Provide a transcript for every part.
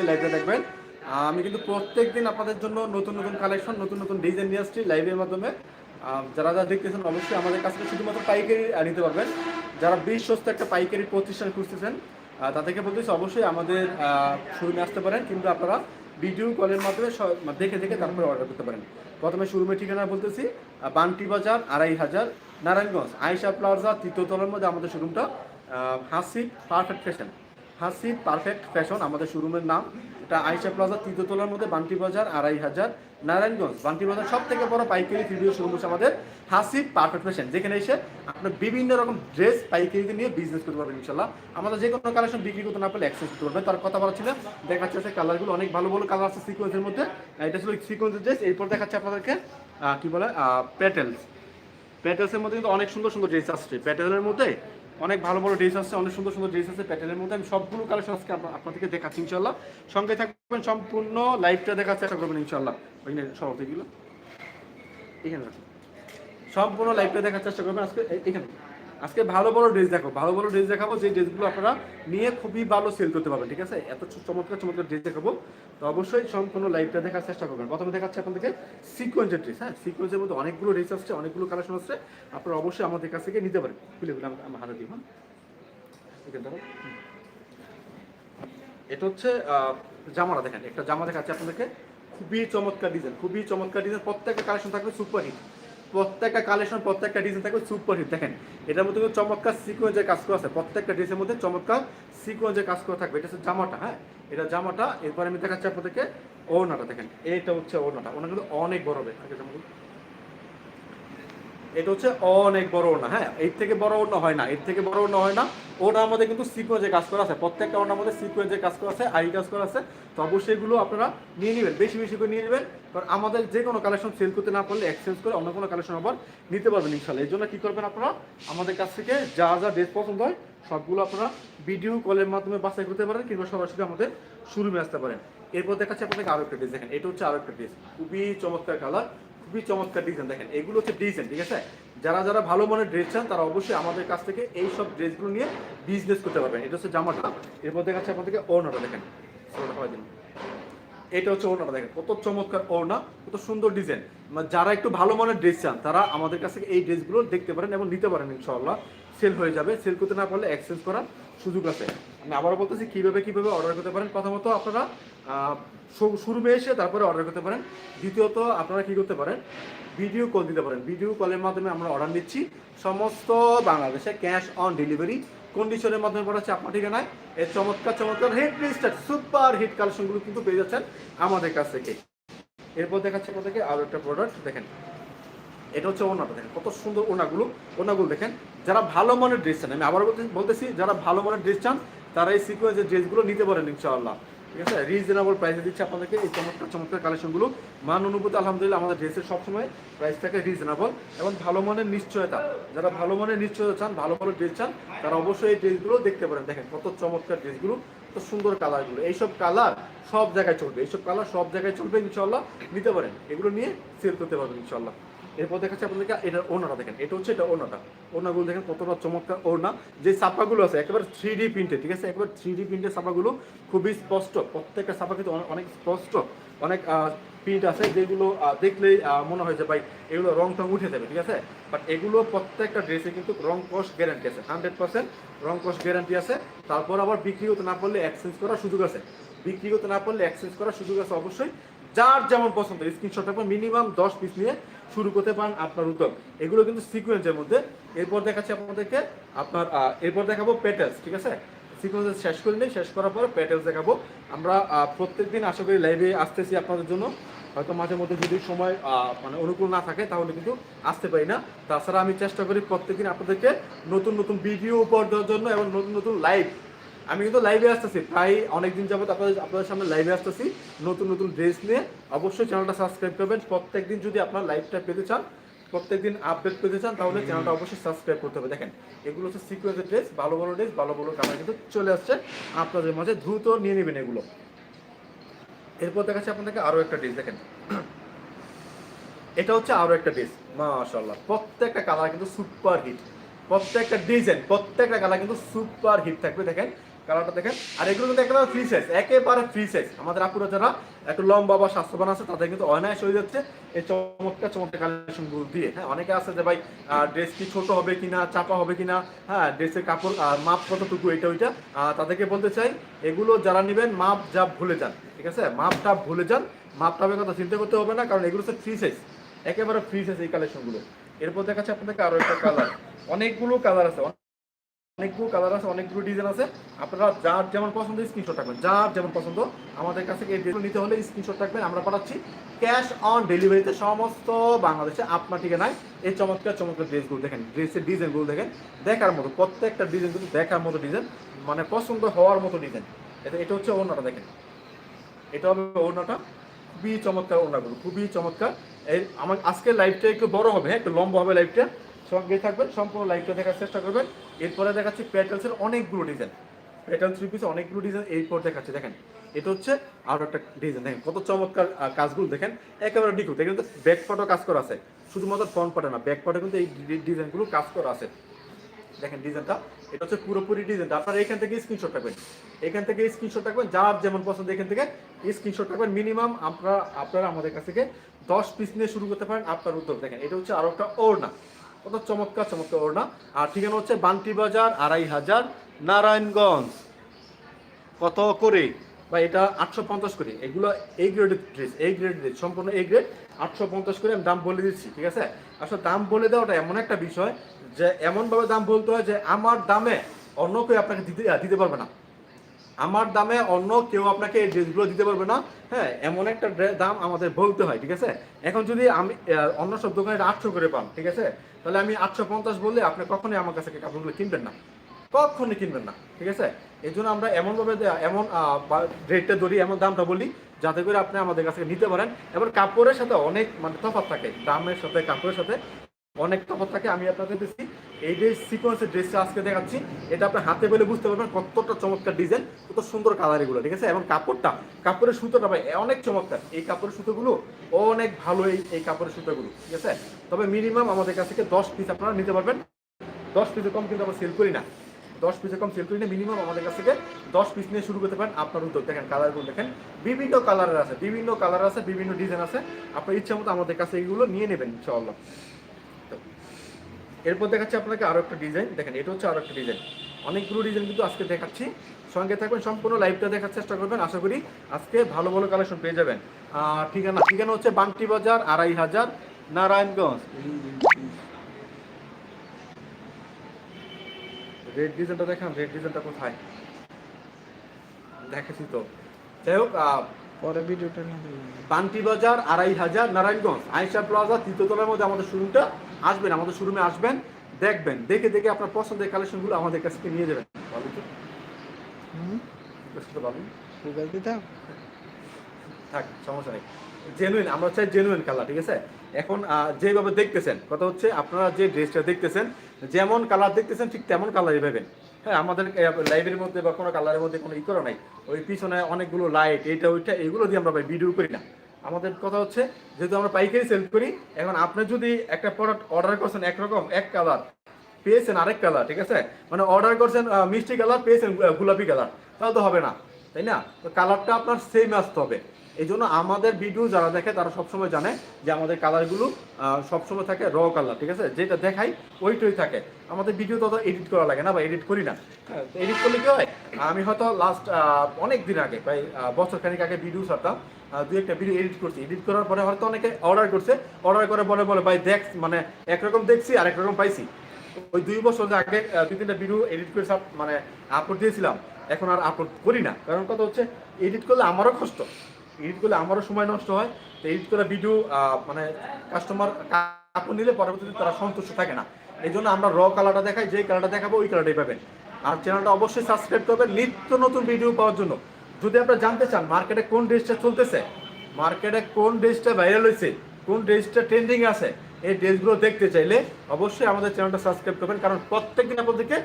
আজকে লাইভে দেখবেন। আমি কিন্তু প্রত্যেক দিন আপনাদের জন্য নতুন নতুন কালেকশন নতুন নতুন ডিজাইন নিয়ে আসছি লাইভের মাধ্যমে। যারা যারা দেখতেছেন, অবশ্যই আমাদের কাছ শুধুমাত্র পাইকারি নিতে পারবেন। যারা বিশ্বস্ত একটা পাইকারি প্রতিষ্ঠান খুঁজতেছেন তাদেরকে বলতেছি অবশ্যই আমাদের শোরুমে আসতে পারেন, কিন্তু আপনারা ভিডিও কলের মাধ্যমে দেখে দেখে তারপরে অর্ডার করতে পারেন। প্রথমে শোরুমের ঠিকানা বলতেছি বান্টি বাজার, আড়াই হাজার, নারায়ণগঞ্জ আয়সা প্লাজা তৃতীয়তলার মধ্যে আমাদের শোরুমটা Hashi perfect fashion Hashi perfect fashion আমাদের শোরুমের নাম। এটা আয়সা প্লাজা তৃতীয়তলার মধ্যে বান্টি বাজার, আড়াই হাজার। নারায়ণগঞ্জ, বান্টি বাজার সব থেকে বড় পাইকারি ভিডিও শোরুম হচ্ছে আমাদের হাসি পারফেক্ট ফ্যাশন যেখানে এসে আপনার বিভিন্ন রকম ড্রেস পাইকারিতে নিয়ে বিজনেস করতে পারবেন ইনশাল্লাহ আমাদের যে কোনো কালেকশন বিক্রি করতে না পারলে অ্যাক্সেস করতে পারবেন। তার কথা বলা ছিল, দেখাচ্ছে আছে কালারগুলো অনেক ভালো ভালো কালার আছে সিকোয়েন্সের মধ্যে। এটা ছিল সিকোয়েন্সের ড্রেস এরপর দেখাচ্ছে আপনাদেরকে কি বলে প্যাটেলস প্যাটেলসের মধ্যে কিন্তু অনেক সুন্দর সুন্দর ড্রেস আসছে। প্যাটেলের মধ্যে অনেক ভালো ভালো ড্রেস আছে, অনেক সুন্দর সুন্দর ড্রেস আছে প্যাটেলের মধ্যে। আমি সবগুলো কালেকশন আজকে আপনাদেরকে দেখাচ্ছি ইনশাল্লাহ সঙ্গে থাকবেন সম্পূর্ণ লাইভটা দেখার চেষ্টা করবেন ইনশাল্লাহ ওইখানে সব এগুলো। এখানে। সম্পূর্ণ লাইভটা দেখার চেষ্টা করবেন আজকে এখানে। আজকে ভালো ভালো ড্রেস দেখো, ভালো ভালো ড্রেস দেখাবো যে ড্রেসগুলো আপনারা নিয়ে খুবই ভালো সেল করতে পারবেন, ঠিক আছে? এত চমৎকার চমৎকার ড্রেস দেখাবো। তো অবশ্যই সম্পূর্ণ লাইভটা দেখার চেষ্টা করবেন। প্রথমে দেখাচ্ছে আপনাদেরকে সিকোয়েন্সের ড্রেস হ্যাঁ? সিকোয়েন্সের মধ্যে অনেকগুলো ড্রেস আসছে, অনেকগুলো কালেকশন আসছে। আপনারা অবশ্যই আমাদের কাছ থেকে নিতে পারেন। খুলে খুলে আমার হাতে দিই হ্যাঁ। এটা হচ্ছে জামাটা দেখেন। একটা জামা দেখাচ্ছে আপনাদেরকে। খুবই চমৎকার ডিজাইন খুবই চমৎকার ডিজাইন প্রত্যেকটা কালেকশন থাকবে সুপার হিট প্রত্যেকটা কালেকশন প্রত্যেকটা ডিজাইন থাকবে সুপার হিট দেখেন, এটার মধ্যে কিন্তু চমৎকার সিকোয়েন্সের কাজ করা আছে। প্রত্যেকটা ড্রেসের মধ্যে চমৎকার সিকোয়েন্সের কাজ করা থাকবে। এটা হচ্ছে জামাটা হ্যাঁ? এটা জামাটা, এরপরে আমি দেখাচ্ছি আপনাদেরকে ওড়নাটা। দেখেন, এইটা হচ্ছে ওড়নাটা। ওনা কিন্তু অনেক বড় হবে। আগে এটা হচ্ছে অনেক বড় ওড়না হ্যাঁ? এর থেকে বড় ওড়না হয় না, এর থেকে বড় ওড়না হয় না। ওটার মধ্যে কিন্তু সিকোয়েন্সের কাজ করা আছে, প্রত্যেকটা ওড়নার মধ্যে সিকোয়েন্সের কাজ করা আছে, আই কাজ করা আছে। তো অবশ্যই এগুলো আপনারা নিয়ে নেবেন, বেশি বেশি করে নিয়ে নেবেন। কারণ আমাদের যে কোনো কালেকশন সেল করতে না পারলে এক্সচেঞ্জ করে অন্য কোনো কালেকশন আবার নিতে পারবেন ইনশাল্লাহ এই জন্য কী করবেন আপনারা? আমাদের কাছ থেকে যা যা ড্রেস পছন্দ হয়, সবগুলো আপনারা ভিডিও কলের মাধ্যমে বাছাই করতে পারেন কিংবা সরাসরি আমাদের শোরুমে আসতে পারেন। এরপর দেখাচ্ছি আপনাদেরকে আরও একটা ড্রেস দেখেন এটা হচ্ছে আরও একটা ড্রেস খুবই চমৎকার কালার খুবই চমৎকার ডিজাইন দেখেন। এগুলো হচ্ছে ডিজাইন ঠিক আছে? যারা যারা ভালো মানের ড্রেস চান, তারা অবশ্যই আমাদের কাছ থেকে এই সব ড্রেসগুলো নিয়ে বিজনেস করতে পারবেন। এটা হচ্ছে জামাটা এরপর দেখাচ্ছে আপনাদেরকে ওড়নাটা, দেখেন। হয় দিন। এটা হচ্ছে ওড়নাটা দেখেন, কত চমৎকার ওড়না, কত সুন্দর ডিজাইন। যারা একটু ভালো মানের ড্রেস চান, তারা আমাদের কাছ এই ড্রেসগুলো দেখতে পারেন এবং নিতে পারেন ইনশাআল্লাহ। সেল হয়ে যাবে, সেল করতে না পারলে এক্সচেঞ্জ করার সুযোগ আছে। আমি আবারও বলতেছি, কীভাবে কীভাবে অর্ডার করতে পারেন? প্রথমত আপনারা শুরুমে এসে তারপরে অর্ডার করতে পারেন। দ্বিতীয়ত আপনারা কি করতে পারেন? ভিডিও কল দিতে পারেন। ভিডিও কলের মাধ্যমে আমরা অর্ডার নিচ্ছি। সমস্ত বাংলাদেশে ক্যাশ অন ডেলিভারি কন্ডিশনের মাধ্যমে পড়াচ্ছে আপনার ঠিকানায়। এই চমৎকার চমৎকার হিট লিস্টার সুপার হিট কালেকশনগুলো কিন্তু পেয়ে যাচ্ছেন আমাদের কাছ থেকে। এরপর দেখাচ্ছে আপনাদেরকে আরও একটা প্রোডাক্ট দেখেন। এটা হচ্ছে ওনাটা দেখেন, কত সুন্দর ওনাগুলো ওনাগুলো দেখেন, যারা ভালো মনের ড্রেস চান, আমি আবার বলতে বলতেছি, যারা ভালো মনের ড্রেস চান, তারা এই সিকোয়েন্সের ড্রেসগুলো নিতে পারেন ইনশাআল্লাহ। ঠিক আছে? রিজনেবল প্রাইসে দিচ্ছে আপনাদেরকে। এই চমৎকার চমৎকার কালেকশনগুলো মান অনুভূতি আলহামদুলিল্লাহ আমাদের ড্রেসের সবসময় প্রাইস থাকে রিজনেবল এবং ভালো মানের নিশ্চয়তা। যারা ভালো মানের নিশ্চয়তা চান, ভালো ভালো ড্রেস চান, তারা অবশ্যই এই ড্রেসগুলো দেখতে পারেন। দেখেন কত চমৎকার ড্রেসগুলো কত সুন্দর কালারগুলো এইসব কালার সব জায়গায় চলবে। এইসব কালার সব জায়গায় চলবে ইনশাল্লাহ নিতে পারেন। এগুলো নিয়ে সেল করতে পারবেন ইনশাল্লাহ এরপর দেখাচ্ছি আপনাদেরকে এটার ওনাটা দেখেন, এটা হচ্ছে এটা ওনাটা ওনাগুলো দেখেন কতটা চমৎকার ওনা যে ছাপাগুলো আছে, একেবারে থ্রি ডি প্রিন্টে ঠিক আছে? একেবারে থ্রি ডি প্রিন্টের ছাপাগুলো খুবই স্পষ্ট। প্রত্যেকটা ছাপা কিন্তু অনেক- স্পষ্ট, অনেক প্রিন্ট আছে যেগুলো দেখলেই মনে হয় যে ভাই, এগুলো রং টং উঠে যাবে, ঠিক আছে? বাট এগুলো প্রত্যেকটা ড্রেসে কিন্তু রং কস গ্যারান্টি আছে হান্ড্রেড পার্সেন্ট রং কস গ্যারান্টি আছে। তারপর আবার বিক্রি করতে না পারলে এক্সচেঞ্জ করার সুযোগ আছে। বিক্রি করতে না পারলে এক্সচেঞ্জ করার সুযোগ আছে অবশ্যই। যার যেমন পছন্দ স্ক্রিনশট মিনিমাম দশ পিস নিয়ে শুরু করতে পারেন আপনার উদ্যোগ। এগুলো কিন্তু সিকোয়েন্সের মধ্যে। এরপর দেখাচ্ছি আপনাদেরকে আপনার এরপর দেখাবো পেটেলস ঠিক আছে? সিকোয়েন্স শেষ করে নিই, শেষ করার পর পেটেলস দেখাবো। আমরা প্রত্যেক দিন আশা করি লাইভে আসতেছি আপনাদের জন্য। হয়তো মাঝে মধ্যে যদি সময় মানে অনুকূল না থাকে, তাহলে কিন্তু আসতে পারি না। তাছাড়া আমি চেষ্টা করি প্রত্যেকদিন আপনাদেরকে নতুন নতুন ভিডিও উপহার দেওয়ার জন্য এবং নতুন নতুন লাইভ আমি কিন্তু লাইভে আসতেছি প্রায় অনেকদিন যাবত আপনাদের আপনাদের সামনে লাইভে আসতেছি। নতুন নতুন ড্রেস নিয়ে অবশ্যই চ্যানেলটা সাবস্ক্রাইব করবেন। প্রত্যেক দিন যদি আপনার লাইভটা পেতে চান প্রত্যেকদিন আপডেট পেতে চান তাহলে চ্যানেলটা অবশ্যই সাবস্ক্রাইব করতে হবে। দেখেন এগুলো হচ্ছে সিকুয়েন্সের ড্রেস ভালো ভালো ড্রেস ভালো ভালো কালার কিন্তু চলে আসছে। আপনাদের মাঝে দ্রুত নিয়ে নেবেন এগুলো। এরপর দেখাচ্ছি আপনাদেরকে আরও একটা ড্রেস দেখেন। এটা হচ্ছে আরও একটা ড্রেস মাশাআল্লাহ। প্রত্যেকটা কালার কিন্তু সুপার হিট প্রত্যেকটা ডিজাইন প্রত্যেকটা কালার কিন্তু সুপার হিট থাকবে দেখেন। কালারটা দেখেন। আর এগুলো কিন্তু একেবারে ফ্রি সাইজ একেবারে ফ্রি সাইজ আমাদের আপুরা যারা একটু লম্বা বা স্বাস্থ্যবান আছে, তাদের কিন্তু অনায়াস হয়ে যাচ্ছে এই চমৎকার চমৎকার কালেকশনগুলো দিয়ে। হ্যাঁ অনেকে আছে যে ভাই ড্রেস কি ছোট হবে কিনা, চাপা হবে কিনা হ্যাঁ ড্রেসের কাপড় আর মাপ কতটুকু, এটা, ওইটা। তাদেরকে বলতে চাই, এগুলো যারা নেবেন, মাপ যা ভুলে যান, ঠিক আছে? মাপটা ভুলে যান, মাপটা হবে কথা চিন্তা করতে হবে না, কারণ এগুলো হচ্ছে ফ্রি সাইজ একেবারে ফ্রি সাইজ এই কালেকশনগুলো এরপর দেখাচ্ছে আপনাদেরকে আরও একটা কালার অনেকগুলো কালার আছে অনেকগুলো কালার আছে, অনেকগুলো ডিজাইন আছে। আপনারা যার যেমন পছন্দ স্ক্রিনশট রাখবেন। যার যেমন পছন্দ, আমাদের কাছে এই ড্রেসগুলো নিতে হলে স্ক্রিনশট রাখবেন, আমরা পাঠাচ্ছি। ক্যাশ অন ডেলিভারিতে সমস্ত বাংলাদেশে আপনার ঠিকানায় এই চমৎকার চমৎকার ড্রেসগুলো দেখেন। ড্রেসের ডিজাইনগুলো দেখেন। দেখার মতো, প্রত্যেকটা ডিজাইন কিন্তু দেখার মতো ডিজাইন মানে পছন্দ হওয়ার মতো ডিজাইন এটা এটা হচ্ছে ওড়নাটা দেখেন। এটা হবে ওড়নাটা। খুবই চমৎকার ওড়নাগুলো, খুবই চমৎকার। এই, আমার আজকের লাইভটা একটু বড় হবে হ্যাঁ একটু লম্বা হবে লাইভটা সঙ্গে থাকবেন, সম্পূর্ণ লাইভটা দেখার চেষ্টা করবেন। এরপরে দেখাচ্ছি প্যাটেলসের অনেকগুলো ডিজাইন প্যাটেল থ্রি পিসে অনেকগুলো ডিজাইন এরপর দেখাচ্ছি, দেখেন। এটা হচ্ছে আরও একটা ডিজাইন দেখেন, কত চমৎকার কাজগুলো, দেখেন। একেবারে এখানে কিন্তু ব্যাক ফটো কাজ করা আছে। শুধুমাত্র ফ্রন্ট পাটে না ব্যাক পাটে কিন্তু এই ডিজাইনগুলো কাজ করা আছে। দেখেন ডিজাইনটা এটা হচ্ছে পুরোপুরি ডিজাইনটা আপনারা এখান থেকে স্ক্রিনশট রাখবেন। এখান থেকে স্ক্রিনশট রাখবেন, যার যেমন পছন্দ, এখান থেকে স্ক্রিনশট রাখবেন। মিনিমাম আপনারা আপনারা আমাদের কাছ থেকে দশ পিস নিয়ে শুরু করতে পারেন আপনার উদ্যোগ। দেখেন, এটা হচ্ছে আরও একটা ওড়না। কত চমৎকার চমৎকার ওড়না। আর ঠিকানা হচ্ছে বান্টি বাজার, আড়াই হাজার, নারায়ণগঞ্জ। কত করে? বা এটা আটশো পঞ্চাশ করে। এগুলো এই গ্রেডের ড্রেস এই গ্রেড ড্রেস সম্পূর্ণ এই গ্রেড আটশো পঞ্চাশ করে আমি দাম বলে দিচ্ছি, ঠিক আছে? আসলে দাম বলে দেওয়াটা এমন একটা বিষয় যে, এমনভাবে দাম বলতে হয় যে, আমার দামে অন্য কেউ আপনাকে দিতে দিতে পারবে না। আমার দামে অন্য কেউ আপনাকে এই ড্রেসগুলো দিতে পারবে না। হ্যাঁ এমন একটা দাম আমাদের বলতে হয়, ঠিক আছে? এখন যদি আমি অন্য সব দোকানে আটশো করে পান, ঠিক আছে? তাহলে আমি আটশো পঞ্চাশ বললে আপনি কখনোই আমার কাছে কাপড়গুলো কিনবেন না। কখনই কিনবেন না, ঠিক আছে? এই জন্য আমরা এমনভাবে এমন রেটটা ধরি, এমন দামটা বলি, যাতে করে আপনি আমাদের কাছে নিতে পারেন। এবার কাপড়ের সাথে অনেক মানে তফাৎ থাকে, দামের সাথে, কাপড়ের সাথে অনেক তফাৎ থাকে, আমি আপনাদের দিচ্ছি। এই যে সিকোয়েন্সের ড্রেসটা আজকে দেখাচ্ছি, এটা আপনার হাতে পেলে বুঝতে পারবেন কতটা চমৎকার ডিজাইন কত সুন্দর কালার এগুলো, ঠিক আছে? এবং কাপড়টা, কাপড়ের সুতোটা ভাই অনেক চমৎকার। এই কাপড়ের সুতোগুলো অনেক ভালো এই এই কাপড়ের সুতোগুলো, ঠিক আছে? তবে মিনিমাম আমাদের কাছ থেকে দশ পিস আপনারা নিতে পারবেন। দশ পিসের কম কিন্তু আমরা সেল করি না। দশ পিসের কম সেল করি না মিনিমাম আমাদের কাছ থেকে দশ পিস নিয়ে শুরু করতে পারেন আপনার উদ্যোগ। দেখেন কালারগুলো দেখেন, বিভিন্ন কালারের আছে, বিভিন্ন কালার আছে, বিভিন্ন ডিজাইন আছে। আপনার ইচ্ছা মতো আমাদের কাছে এইগুলো নিয়ে নেবেন, ইনশাআল্লাহ। এরপর দেখাচ্ছি আপনাকে আরও একটা ডিজাইন দেখেন, এটা হচ্ছে আরও একটা ডিজাইন অনেকগুলো ডিজাইন কিন্তু আজকে দেখাচ্ছি। সঙ্গে থাকবেন, সম্পূর্ণ লাইভটা দেখার চেষ্টা করবেন। আশা করি আজকে ভালো ভালো কালেকশন পেয়ে যাবেন। আর ঠিকানা ঠিকানা হচ্ছে বান্টি বাজার, আড়াই হাজার, নারায়ণগঞ্জ। রেড ডিজাইনটা দেখান রেড ডিজাইনটা কোথায়? দেখেছি তো। যাই হোক পরে ভিডিওটা নিয়ে বাজার আড়াই হাজার নারায়ণগঞ্জ। আইসা প্লাজা তৃতীয়তলার মধ্যে আমাদের শোরুমটা। আসবেন আমাদের শোরুমে আসবেন দেখবেন দেখে দেখে আপনার পছন্দের কালেকশনগুলো আমাদের কাছ থেকে নিয়ে যাবেন। ভালো তো? গুগল দিতাম থাক সমস্যা নেই। জেনুইন আমরা চাই জেনুইন কালার ঠিক আছে? এখন যেভাবে দেখতেছেন কথা হচ্ছে আপনারা যে ড্রেসটা দেখতেছেন যেমন কালার দেখতেছেন ঠিক তেমন কালারই পাবেন। হ্যাঁ আমাদের লাইভের মধ্যে বা কোনো কালারের মধ্যে কোনো ই করা নাই। ওই পিছনে অনেকগুলো লাইট এইটা, ওইটা, এগুলো দিয়ে আমরা ভিডিও করি না। আমাদের কথা হচ্ছে, যেহেতু আমরা পাইকারি সেল করি, এখন আপনি যদি একটা প্রোডাক্ট অর্ডার করছেন একরকম, এক কালার পেয়েছেন আরেক কালার ঠিক আছে? মানে অর্ডার করছেন মিষ্টি কালার পেয়েছেন গোলাপি কালার তাহলে তো হবে না, তাই না? তো কালারটা আপনার সেম আসতে হবে। এই জন্য আমাদের ভিডিও যারা দেখে তারা সবসময় জানে যে আমাদের কালারগুলো সবসময় থাকে র কালার ঠিক আছে? যেটা দেখাই ওইটাই থাকে। আমাদের ভিডিও তত এডিট করা লাগে না বা এডিট করি না। এডিট করলে কি হয়? আমি হয়তো লাস্ট অনেক দিন আগে প্রায় আহ, বছর খানিক আগে ভিডিও ছাড়তাম। দুই একটা ভিডিও এডিট করছি। এডিট করার পরে হয়তো অনেকে অর্ডার করছে। অর্ডার করে বলে বলে ভাই দেখ মানে একরকম দেখছি আর একরকম পাইছি। ওই দুই বছর আগে দুই তিনটা ভিডিও এডিট করে সব মানে আপলোড দিয়েছিলাম। এখন আর আপলোড করি না। কারণ কথা হচ্ছে এডিট করলে আমারও কষ্ট। এডিট করলে আমারও সময় নষ্ট হয়, তো এডিট করা ভিডিও মানে কাস্টমার কাপড় নিলে পরবর্তীতে তারা সন্তুষ্ট থাকে না। এই জন্য আমরা র কালারটা দেখাই যে কালারটা দেখাবো ওই কালারটাই পাবেন। আর চ্যানেলটা অবশ্যই সাবস্ক্রাইব করবেন, নিত্য নতুন ভিডিও পাওয়ার জন্য। যদি আপনারা জানতে চান মার্কেটে কোন ড্রেসটা চলতেছে মার্কেটে কোন ড্রেসটা ভাইরাল হয়েছে কোন ড্রেসটা ট্রেন্ডিং আছে, এই ড্রেসগুলো দেখতে চাইলে অবশ্যই আমাদের চ্যানেলটা সাবস্ক্রাইব করবেন, কারণ প্রত্যেকদিন আপনাদেরকে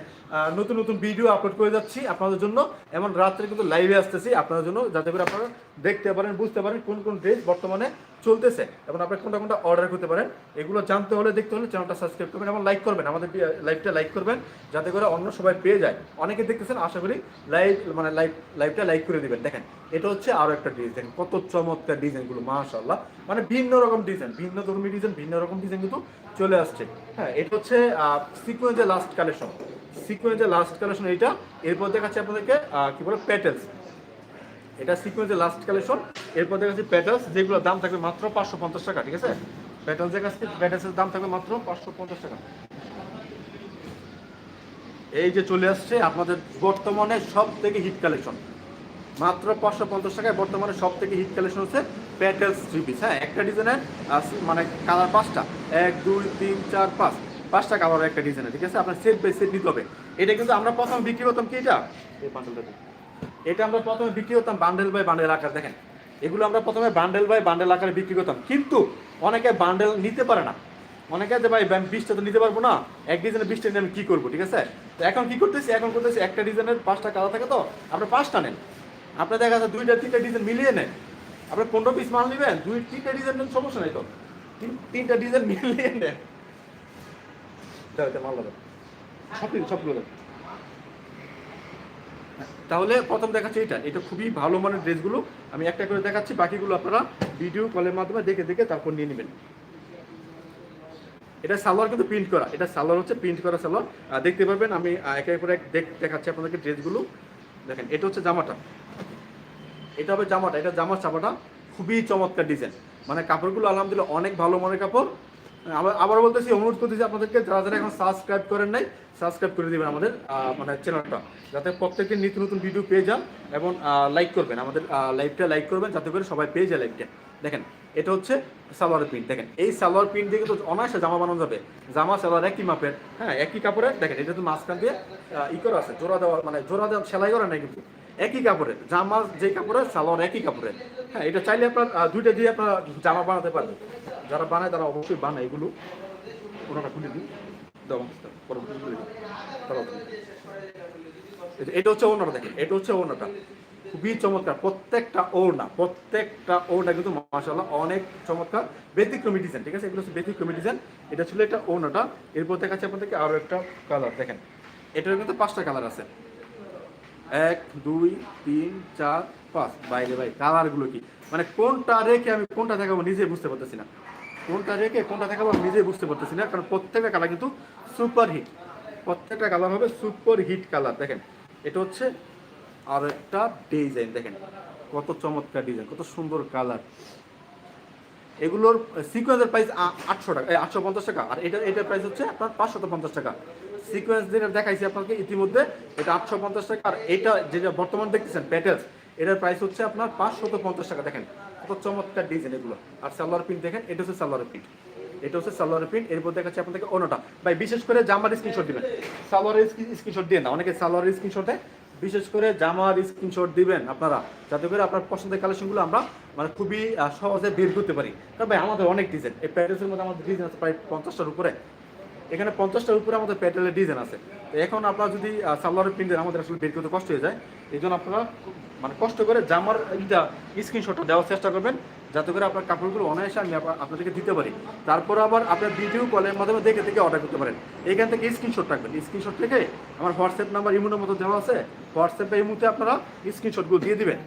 নতুন নতুন ভিডিও আপলোড করে যাচ্ছি আপনাদের জন্য। এমন রাত্রে কিন্তু লাইভে আসতেছি আপনাদের জন্য, যাতে করে আপনারা দেখতে পারেন, বুঝতে পারেন কোন কোন ড্রেস বর্তমানে চলতেছে। এবং আপনারা কোনটা কোনটা অর্ডার করতে পারেন, এগুলো জানতে হলে দেখতে হলে চ্যানেলটা সাবস্ক্রাইব করবেন এবং লাইক করবেন, আমাদের লাইভটা লাইক করবেন, যাতে করে অন্য সবাই পেয়ে যায়। অনেকে দেখতেছেন, আশা করি লাইভ মানে লাইভ লাইভটা লাইক করে দিবেন। দেখেন, এটা হচ্ছে আরও একটা ডিজাইন কত চমৎকার ডিজাইনগুলো মাশাআল্লাহ। মানে ভিন্ন রকম ডিজাইন ভিন্ন ধর্মী ডিজাইন ভিন্ন রকম ডিজাইন কিন্তু চলে আসছে। হ্যাঁ এটা হচ্ছে সিকোয়েন্সের লাস্ট কালেকশন সিকোয়েন্সের লাস্ট কালেকশন এটা এরপর দেখাচ্ছি আপনাদেরকে কি বলে প্যাটেলস এটা সিকোয়েন্সের লাস্ট কালেকশন এরপর দেখাচ্ছি প্যাটেলস যেগুলোর দাম থাকবে মাত্র পাঁচশো পঞ্চাশ টাকা, ঠিক আছে? প্যাটেলসের কাছে প্যাটেলসের দাম থাকবে মাত্র পাঁচশো পঞ্চাশ টাকা। এই যে চলে আসছে আপনাদের বর্তমানে সব থেকে হিট কালেকশন মাত্র পাঁচশো পঞ্চাশ টাকায় বর্তমানে সব থেকে হিট কালেকশন হচ্ছে প্যাটেলস থ্রি পিস হ্যাঁ একটা ডিজাইনের মানে কালার পাঁচটা। এক, দুই, তিন, চার, পাঁচ। পাঁচটা কালার একটা ডিজাইনের, ঠিক আছে? আপনার সেট বাই সেট নিতে হবে। এটা কিন্তু আমরা প্রথম বিক্রি করতাম কি এটা? এটা আমরা প্রথমে বিক্রি করতাম বান্ডেল বাই বান্ডেল আকার, দেখেন। এগুলো আমরা প্রথমে বান্ডেল বাই বান্ডেল আকারে বিক্রি করতাম। কিন্তু অনেকে বান্ডেল নিতে পারে না। অনেকে যে ভাই বিশটা তো নিতে পারব না। এক ডিজাইনের বিশটা নিয়ে আমি কি করব? ঠিক আছে? তো এখন কি করতেছি? এখন করতেছি একটা ডিজাইনের পাঁচটা কালার থাকে তো? আপনার পাঁচটা নেন। আপনার দেখা যাচ্ছে দুইটা তিনটা ডিজাইন মিলিয়ে নেন আপনি পনেরো পিস মাল নেবেন, দুই তিনটা ডিজাইন নেন, সমস্যা নেই তো। তিন- তিনটা ডিজাইন মিলিয়ে নেন। সবগুলো। তাহলে প্রথম দেখাচ্ছি এটা। এটা খুবই ভালো মানের ড্রেসগুলো। আমি একটা করে দেখাচ্ছি, বাকিগুলো আপনারা ভিডিও কলের মাধ্যমে দেখে দেখে তারপর নিয়ে নেবেন। এটা সালোয়ার কিন্তু প্রিন্ট করা। এটা সালোয়ার হচ্ছে প্রিন্ট করা সালোয়ার। দেখতে পারবেন, আমি একে এক দেখ, দেখাচ্ছি আপনাদেরকে ড্রেসগুলো। দেখেন, এটা হচ্ছে জামাটা। এটা হবে জামাটা, এটা জামার চাপাটা, খুবই চমৎকার ডিজাইন মানে কাপড়গুলো আলহামদুলিল্লাহ অনেক ভালো মানের কাপড়। আবার আবার বলতেছি, অনুরোধ করতেছি আপনাদেরকে, যারা যারা এখন সাবস্ক্রাইব করেন নাই সাবস্ক্রাইব করে দেবেন আমাদের মানে চ্যানেলটা যাতে প্রত্যেকদিন নিত্য নতুন ভিডিও পেয়ে যান এবং লাইক করবেন। আমাদের লাইভটা লাইক করবেন, যাতে করে সবাই পেয়ে যায় লাইভটা দেখেন, এটা হচ্ছে সালোয়ার প্রিন্ট দেখেন। এই সালোয়ার প্রিন্ট দিয়ে কিন্তু অনায়াসে জামা বানানো যাবে। জামা, সালোয়ার একই মাপের হ্যাঁ একই কাপড়ের, দেখেন, এটা তো মাঝখান দিয়ে ই করা আছে, জোড়া দেওয়া মানে জোড়া দেওয়া, সেলাই করা নাই কিন্তু। একই কাপড়ের, জামা যে কাপড়ের, সালোয়ার একই কাপড়ের। হ্যাঁ এটা চাইলে আপনার দুইটা দিয়ে আপনার জামা বানাতে পারবেন। যারা বানায় তারা অবশ্যই বানায় এগুলো। ওনাটা খুলে দিন। পরবর্তী এটা হচ্ছে ওনাটা, দেখেন, এটা হচ্ছে ওনাটা। খুবই চমৎকার। প্রত্যেকটা ওড়না প্রত্যেকটা ওড়না কিন্তু মাশাআল্লাহ অনেক চমৎকার। ব্যতিক্রমী ডিজাইন ঠিক আছে? এগুলো হচ্ছে ব্যতিক্রমী ডিজাইন এটা ছিল একটা ওড়নাটা। এরপর দেখাচ্ছে আপনাদেরকে আরও একটা কালার দেখেন। এটার কিন্তু পাঁচটা কালার আছে। এক, দুই, তিন, চার, পাঁচ। বাইরে ভাই কালারগুলো কি? মানে কোনটা রেখে আমি কোনটা দেখাবো নিজে বুঝতে পারতেছি না। কোনটা রেখে কোনটা দেখাবো আমি নিজে বুঝতে পারতেছি না, কারণ প্রত্যেকটা কালার কিন্তু সুপার হিট প্রত্যেকটা কালার হবে সুপার হিট কালার দেখেন। এটা হচ্ছে আর একটা ডিজাইন, দেখেন কত চমৎকার ডিজাইন, কত সুন্দর কালার। এগুলোর সিকোয়েন্সের প্রাইস আটশো টাকা আটশো পঞ্চাশ টাকা। আর এটা, এটার প্রাইস হচ্ছে আপনার পাঁচশত পঞ্চাশ টাকা। সিকোয়েন্স যেটা দেখাইছি আপনাকে ইতিমধ্যে, এটা আটশো পঞ্চাশ টাকা। আর এটা যেটা বর্তমান দেখতেছেন প্যাটেলস এটার প্রাইস হচ্ছে আপনার পাঁচশত পঞ্চাশ টাকা। দেখেন কত চমৎকার ডিজাইন এগুলো। আর সালোয়ার প্রিন্ট দেখেন, এটা হচ্ছে সালোয়ার প্রিন্ট এটা হচ্ছে সালোয়ার প্রিন্ট এরপর দেখাচ্ছি আপনাদেরকে অন্যটা ভাই, বিশেষ করে জামার স্ক্রিনশট দিবেন। সালোয়ারের স্ক্রিনশট দিয়ে না, অনেকে সালোয়ারের স্ক্রিনশট দেয়। বিশেষ করে জামার স্ক্রিনশট দিবেন আপনারা, যাতে করে আপনার পছন্দের কালেকশনগুলো আমরা মানে খুবই সহজে বের করতে পারি। কারণ ভাই, আমাদের অনেক ডিজাইন এই প্যাটেলসের মধ্যে আমাদের ডিজাইন আছে প্রায় পঞ্চাশটার উপরে। এখানে পঞ্চাশটার উপরে আমাদের প্যাটেলের ডিজাইন আছে। এখন আপনারা যদি সালোয়ারের প্রিন্ট দেন আমাদের আসলে বের করতে কষ্ট হয়ে যায়, এই জন্য আপনারা মানে কষ্ট করে জামার স্ক্রিনশটটা দেওয়ার চেষ্টা করবেন। যাতে করে আপনার কাপড়গুলো অনায়াসে আমি আপনাদেরকে দিতে পারি। তারপর আবার আপনার ভিডিও কলের মাধ্যমে দেখে দেখে অর্ডার করতে পারেন। এইখান থেকে স্ক্রিনশট রাখবেন। স্ক্রিনশট থেকে আমার হোয়াটসঅ্যাপ নাম্বার ইমোনের মতো দেওয়া আছে। হোয়াটসঅ্যাপে এই মুহূর্তে আপনারা স্ক্রিনশটগুলো দিয়ে দিবেন।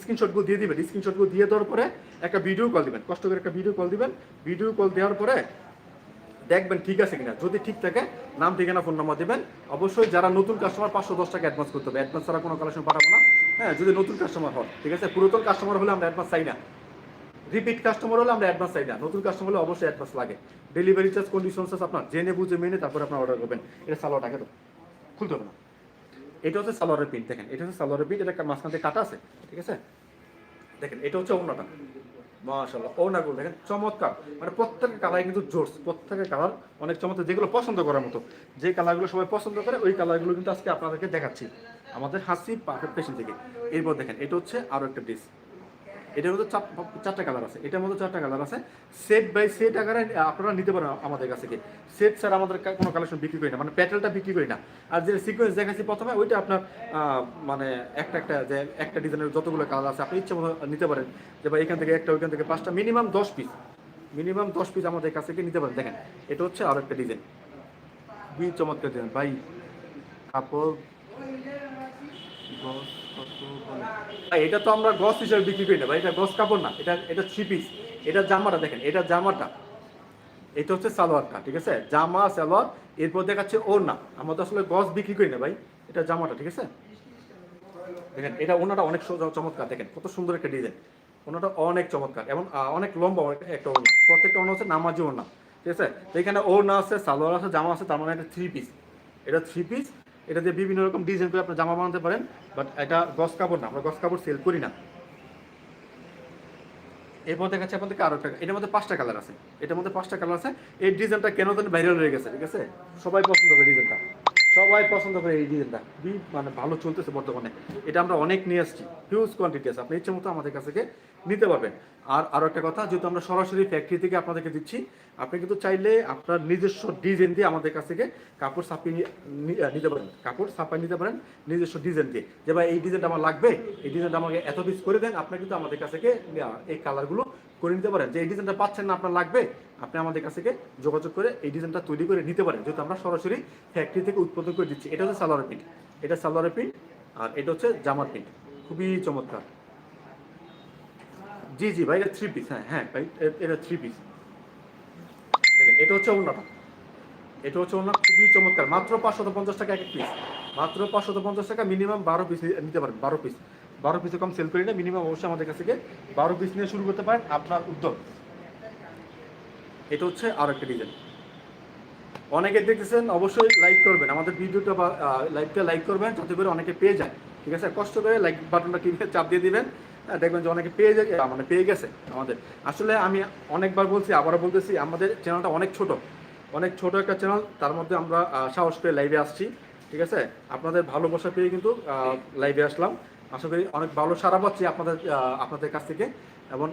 স্ক্রিনশটগুলো দিয়ে দিবেন। স্ক্রিনশটগুলো দিয়ে দেওয়ার পরে একটা ভিডিও কল দিবেন। কষ্ট করে একটা ভিডিও কল দিবেন। ভিডিও কল দেওয়ার পরে দেখবেন ঠিক আছে কিনা। যদি ঠিক থাকে, নাম, ঠিকানা ফোন নাম্বার দেবেন। অবশ্যই যারা নতুন কাস্টমার পাঁচশো দশ টাকা অ্যাডভান্স করতে হবে। অ্যাডভান্স ছাড়া কোনো কালেকশন পাঠাবো না। হ্যাঁ যদি নতুন কাস্টমার হয় ঠিক আছে? পুরাতন কাস্টমার হলে আমরা অ্যাডভান্স চাই না। রিপিট কাস্টমার হলে আমরা অ্যাডভান্স চাই না। নতুন কাস্টমার হলে অবশ্যই অ্যাডভান্স লাগে। ডেলিভারি চার্জ কন্ডিশন চার্জ আপনার। জেনে বুঝে মেনে তারপর আপনার অর্ডার করবেন। এটা সালোয়ার টাকা তো। খুলতে হবে না। এটা হচ্ছে সালোয়ারের প্রিন্ট দেখেন। এটা হচ্ছে সালোয়ারের প্রিন্ট এটা মাঝখান থেকে কাটা আছে। ঠিক আছে? দেখেন, এটা হচ্ছে অন্যটা মাশাল্লাহ ওনাগুলো দেখেন, চমৎকার। মানে প্রত্যেকের কালার কিন্তু জোরস, প্রত্যেকের কালার অনেক চমৎকার, যেগুলো পছন্দ করার মতো। যে কালারগুলো সবাই পছন্দ করে, ওই কালারগুলো কিন্তু আজকে আপনাদেরকে দেখাচ্ছি। আমাদের হাসি পাখের পেশি থেকে। এরপর দেখেন, এটা হচ্ছে আরও একটা ডিস এটার মধ্যে চার- চারটা কালার আছে। এটার মধ্যে চারটা কালার আছে। সেট বাই সেট আকারে আপনারা নিতে পারেন আমাদের কাছে সেট স্যার আমাদের কোনো কালেকশন বিক্রি করি না। মানে প্যাটেলটা বিক্রি করি না। আর যে সিকোয়েন্স দেখাচ্ছি প্রথমে, ওইটা আপনার মানে একটা একটা যে একটা ডিজাইনের যতগুলো কালার আছে, আপনি ইচ্ছা মতো নিতে পারেন। যে ভাই এখান থেকে একটা, ওইখান থেকে পাঁচটা মিনিমাম দশ পিস মিনিমাম দশ পিস আমাদের কাছ থেকে নিতে পারেন। দেখেন, এটা হচ্ছে আরও একটা ডিজাইন খুবই চমৎকার ডিজাইন ভাই, কাপড় এটা তো আমরা গস হিসেবে বিক্রি করি না, ভাই, এটা গস কাপড় না, এটা এটা থ্রি পিস এটা জামাটা দেখেন, এটা জামাটা। এটা হচ্ছে সালোয়ারটা ঠিক আছে? জামা, সালোয়ার, এরপর দেখাচ্ছে ওড়না। আমরা তো আসলে গস বিক্রি করি না, ভাই, এটা জামাটা, ঠিক আছে? দেখেন, এটা ওনাটা অনেক চমৎকার, দেখেন, কত সুন্দর একটা ডিজাইন ওনাটা অনেক চমৎকার, এবং অনেক লম্বা অনেক- একটা ওড়না। প্রত্যেকটা ওড়না হচ্ছে নামাজি ওড়না, ঠিক আছে? তো এখানে ওড়না আছে, সালোয়ার আছে, জামা আছে, তার মানে এটা থ্রি পিস এটা থ্রি পিস এটা দিয়ে বিভিন্ন রকম ডিজাইন করে আপনি জামা বানাতে পারেন বাট এটা গস কাপড় না, আমরা গস কাপড় সেল করি না। এরপর দেখাচ্ছে আপনাদেরকে আরও একটা, এটার মধ্যে পাঁচটা কালার আছে। এটার মধ্যে পাঁচটা কালার আছে। এই ডিজাইনটা কেন জানি ভাইরাল হয়ে গেছে, ঠিক আছে? সবাই পছন্দ করে ডিজাইনটা সবাই পছন্দ করে এই ডিজাইনটা মানে ভালো চলতেছে বর্তমানে। এটা আমরা অনেক নিয়ে আসছি। হিউজ কোয়ান্টিটি আছে। আপনি ইচ্ছে মতো আমাদের কাছ থেকে নিতে পারবেন। আর আরও একটা কথা, যেহেতু আমরা সরাসরি ফ্যাক্টরি থেকে আপনাদেরকে দিচ্ছি, আপনি কিন্তু চাইলে আপনার নিজস্ব ডিজাইন দিয়ে আমাদের কাছ থেকে কাপড় নি- নিতে পারেন। কাপড় ছাপাই নিতে পারেন, নিজস্ব ডিজাইন দিয়ে। যে ভাই, এই ডিজাইনটা আমার লাগবে, এই ডিজাইনটা আমাকে এত পিস করে দেন, আপনি কিন্তু আমাদের কাছ থেকে এই কালারগুলো করে নিতে পারেন। যে এই ডিজাইনটা পাচ্ছেন না, আপনার লাগবে, আপনি আমাদের কাছ থেকে যোগাযোগ করে এই ডিজাইনটা তৈরি করে নিতে পারেন। যেহেতু আমরা সরাসরি ফ্যাক্টরি থেকে উৎপাদন করে দিচ্ছি, এটা হচ্ছে সালোয়ার প্রিন্ট এটা সালোয়ার প্রিন্ট আর এটা হচ্ছে জামার প্রিন্ট খুবই চমৎকার। জি জি, ভাই, এটা থ্রি পিস হ্যাঁ হ্যাঁ ভাই এটা থ্রি পিস এটা হচ্ছে অন্যটা এটা হচ্ছে অন্য খুবই চমৎকার। মাত্র পাঁচশত পঞ্চাশ টাকা এক পিস মাত্র পাঁচশত পঞ্চাশ টাকা মিনিমাম বারো পিস নিতে পারেন বারো পিস বারো পিসে কম সেল করি না মিনিমাম অবশ্যই আমাদের কাছ থেকে বারো পিস নিয়ে শুরু করতে পারেন আপনার উদ্যোগ। এটা হচ্ছে আরও একটা ডিজাইন অনেকে দেখতেছেন, অবশ্যই লাইক করবেন। আমাদের ভিডিওটা বা লাইভটা লাইক করবেন, যাতে করে অনেকে পেয়ে যায়। ঠিক আছে? কষ্ট করে লাইক বাটনটা কীভাবে চাপ দিয়ে দিবেন দেখবেন যে অনেকে পেয়ে যায় মানে পেয়ে গেছে আমাদের। আসলে আমি অনেকবার বলছি, আবারও বলতেছি, আমাদের চ্যানেলটা অনেক ছোট। অনেক ছোট একটা চ্যানেল তার মধ্যে আমরা সাহস করে লাইভে আসছি, ঠিক আছে? আপনাদের ভালোবাসা পেয়ে কিন্তু লাইভে আসলাম। আশা করি অনেক ভালো সারা পাচ্ছি আপনাদের আপনাদের কাছ থেকে। এবং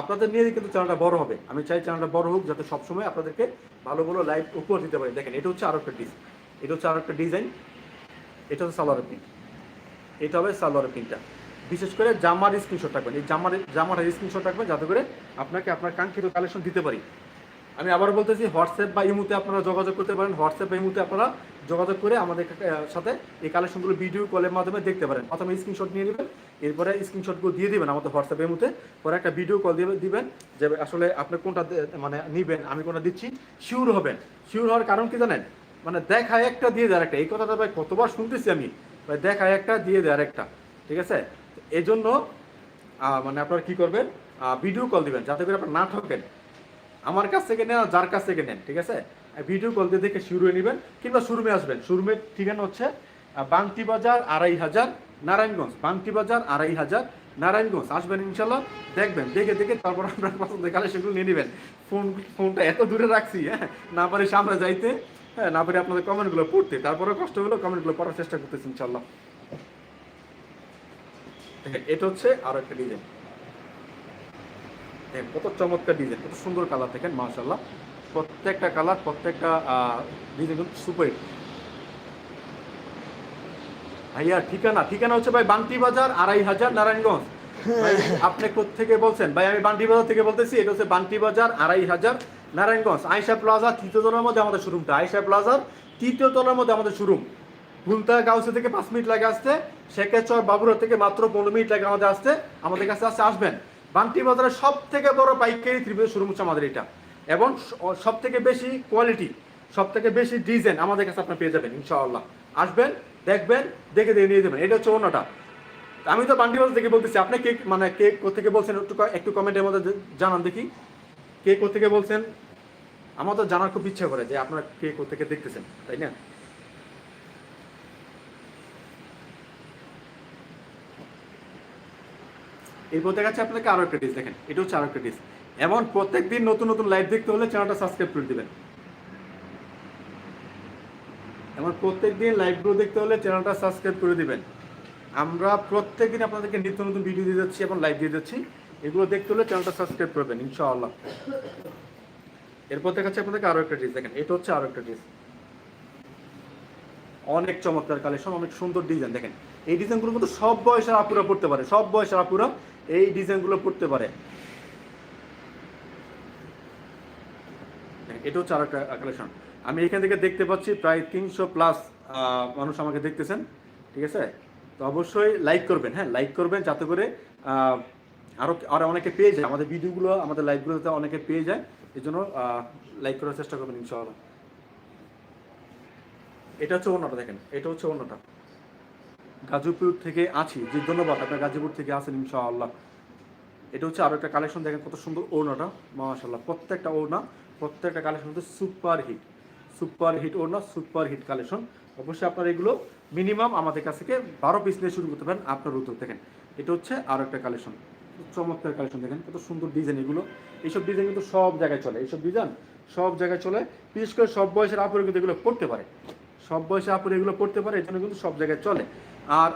আপনাদের নিয়ে কিন্তু চ্যানেলটা বড় হবে। আমি চাই চ্যানেলটা বড় হোক, যাতে সবসময় আপনাদেরকে ভালো ভালো লাইভ উপহার দিতে পারি। দেখেন, এটা হচ্ছে আরও একটা ডিজাইন এটা হচ্ছে আরও একটা ডিজাইন এটা হচ্ছে সালোয়ার প্রিন্ট এটা হবে সালোয়ার প্রিন্টটা। বিশেষ করে জামার স্ক্রিনশট রাখবেন এই জামার জামার স্ক্রিনশট রাখবেন যাতে করে আপনাকে আপনার কাঙ্ক্ষিত কালেকশন দিতে পারি। আমি আবার বলতেছি, হোয়াটসঅ্যাপ বা ইমুতে আপনারা যোগাযোগ করতে পারেন। হোয়াটসঅ্যাপ বা ইমুতে আপনারা যোগাযোগ করে আমাদের সাথে এই কালেকশনগুলো ভিডিও কলের মাধ্যমে দেখতে পারেন। প্রথমে স্ক্রিনশট নিয়ে নেবেন, এরপরে স্ক্রিনশটগুলো দিয়ে দিবেন আমাদের হোয়াটসঅ্যাপ ইমুতে। পরে একটা ভিডিও কল দিয়ে দিবেন যে আসলে আপনি কোনটা মানে নিবেন, আমি কোনটা দিচ্ছি শিওর হবেন। শিওর হওয়ার কারণ কি জানেন? মানে দেখায় একটা দিয়ে দেয় একটা এই কথাটা ভাই কতবার শুনতেছি আমি। দেখায় একটা, দিয়ে দেয় আরেকটা, ঠিক আছে? এই জন্য মানে আপনারা কি করবেন? ভিডিও কল দিবেন, যাতে করে আপনার না ঠকেন। আমার কাছ থেকে নেন যার কাছ থেকে নেন, ঠিক আছে? ভিডিও কল দিয়ে দেখে শুরু হয়ে নেবেন, কিংবা শুরুমে আসবেন। শুরুমের ঠিকানা হচ্ছে বাংটি বাজার আড়াই হাজার নারায়ণগঞ্জ। বাংটি বাজার আড়াই হাজার নারায়ণগঞ্জ। আসবেন ইনশাল্লাহ, দেখবেন, দেখে দেখে তারপর আপনার পছন্দের কালেকশনগুলো নিয়ে নেবেন। ফোন, ফোনটা এত দূরে রাখছি হ্যাঁ? না পারি সামনে যাইতে। হ্যাঁ না পারি আপনাদের কমেন্টগুলো পড়তে। তারপরে কষ্ট কমেন্টগুলো পড়ার চেষ্টা করতেছি ইনশাল্লাহ এটা হচ্ছে আরও একটা ডিজাইন কত চমৎকার ডিজাইন কত সুন্দর কালার দেখেন মাশাল্লাহ প্রত্যেকটা কালার প্রত্যেকটা ডিজাইন কিন্তু সুপার ভাইয়া, ঠিকানা? ঠিকানা হচ্ছে ভাই বান্টি বাজার, আড়াই হাজার নারায়ণগঞ্জ। আপনি থেকে বলছেন? ভাই, আমি বান্টি বাজার থেকে বলতেছি, এটা হচ্ছে বান্টি বাজার, আড়াই হাজার নারায়ণগঞ্জ আয়সা প্লাজা, তৃতীয় তলার মধ্যে আমাদের শোরুমটা আয়সা প্লাজার তৃতীয় তলার মধ্যে আমাদের শোরুম ভুলতা গাউসে থেকে পাঁচ মিনিট লাগে আসতে শেখেচর বাবুরা থেকে মাত্র পনেরো মিনিট লাগে আমাদের আসতে। আমাদের কাছে আসতে আসবেন। বান্টি বাজারের সব থেকে বড় পাইকারি ত্রিপুরা শোরুম হচ্ছে আমাদের এটা। এবং সব থেকে বেশি কোয়ালিটি সব থেকে বেশি ডিজাইন আমাদের কাছে আপনার পেয়ে যাবেন, ইনশাআল্লাহ। আসবেন, দেখবেন, দেখে দিয়ে নিয়ে দেবেন এটা হচ্ছে অন্যটা। আমি তো বান্টি বাজার থেকে বলতেছি, আপনি কে মানে কে থেকে বলছেন একটু একটু কমেন্টের মধ্যে জানান দেখি। কে থেকে বলছেন? আমার তো জানার খুব ইচ্ছা করে যে আপনারা কে কোথেকে দেখতেছেন, তাই না? এরপর দেখাচ্ছে আপনাকে আরও একটা ডিস দেখেন, এটা হচ্ছে আরও একটা ডিস এমন প্রত্যেক দিন নতুন নতুন লাইভ দেখতে হলে চ্যানেলটা সাবস্ক্রাইব করে দিবেন। এমন প্রত্যেক দিন লাইভগুলো দেখতে হলে চ্যানেলটা সাবস্ক্রাইব করে দিবেন। আমরা প্রত্যেক দিন আপনাদেরকে নিত্য নতুন ভিডিও দিয়ে যাচ্ছি এবং লাইভ দিয়ে যাচ্ছি। এগুলো দেখতে হলে চ্যানেলটা সাবস্ক্রাইব করবেন, ইনশাআল্লাহ। এরপর দেখাচ্ছে আপনাদেরকে আরও একটা ড্রেস দেখেন এটা হচ্ছে আরও একটা ড্রেস অনেক চমৎকার কালেকশন অনেক সুন্দর ডিজাইন দেখেন এই ডিজাইনগুলো কিন্তু সব বয়সের আপুরা পড়তে পারে সব বয়সের আপুরা এই ডিজাইনগুলো পড়তে পারে। এটা হচ্ছে আর একটা কালেকশন আমি এখান থেকে দেখতে পাচ্ছি প্রায় তিনশো প্লাস মানুষ আমাকে দেখতেছেন ঠিক আছে? তো অবশ্যই লাইক করবেন হ্যাঁ? লাইক করবেন যাতে করে আহ, আরও আরও অনেকে পেয়ে যায়। আমাদের ভিডিওগুলো আমাদের লাইভগুলোতে অনেকে পেয়ে যায়। এই জন্য লাইক করার চেষ্টা করবেন ইনশাআল্লাহ। এটা হচ্ছে অন্যটা, দেখেন, এটা হচ্ছে অন্যটা। গাজীপুর থেকে আছি, জি, ধন্যবাদ, আপনার গাজীপুর থেকে আছেন ইনশাআল্লাহ। এটা হচ্ছে আরও একটা কালেকশন দেখেন কত সুন্দর ওড়নাটা, মাশাআল্লাহ, প্রত্যেকটা ওড়না, প্রত্যেকটা কালেকশন হচ্ছে সুপার হিট সুপার হিট ওড়না সুপার হিট কালেকশন অবশ্যই আপনার এগুলো মিনিমাম আমাদের কাছ থেকে বারো পিস নিয়ে শুরু করতে পারেন আপনার উত্তর দেখেন। এটা হচ্ছে আরও একটা কালেকশন চমৎকার কালেকশন দেখেন, কত সুন্দর ডিজাইন এগুলো। এইসব ডিজাইন কিন্তু সব জায়গায় চলে, এইসব ডিজাইন সব জায়গায় চলে। বিশেষ করে সব বয়সের আপুরে কিন্তু এগুলো পড়তে পারে। সব বয়সে আপুরে এগুলো পড়তে পারে এই জন্য কিন্তু সব জায়গায় চলে। আর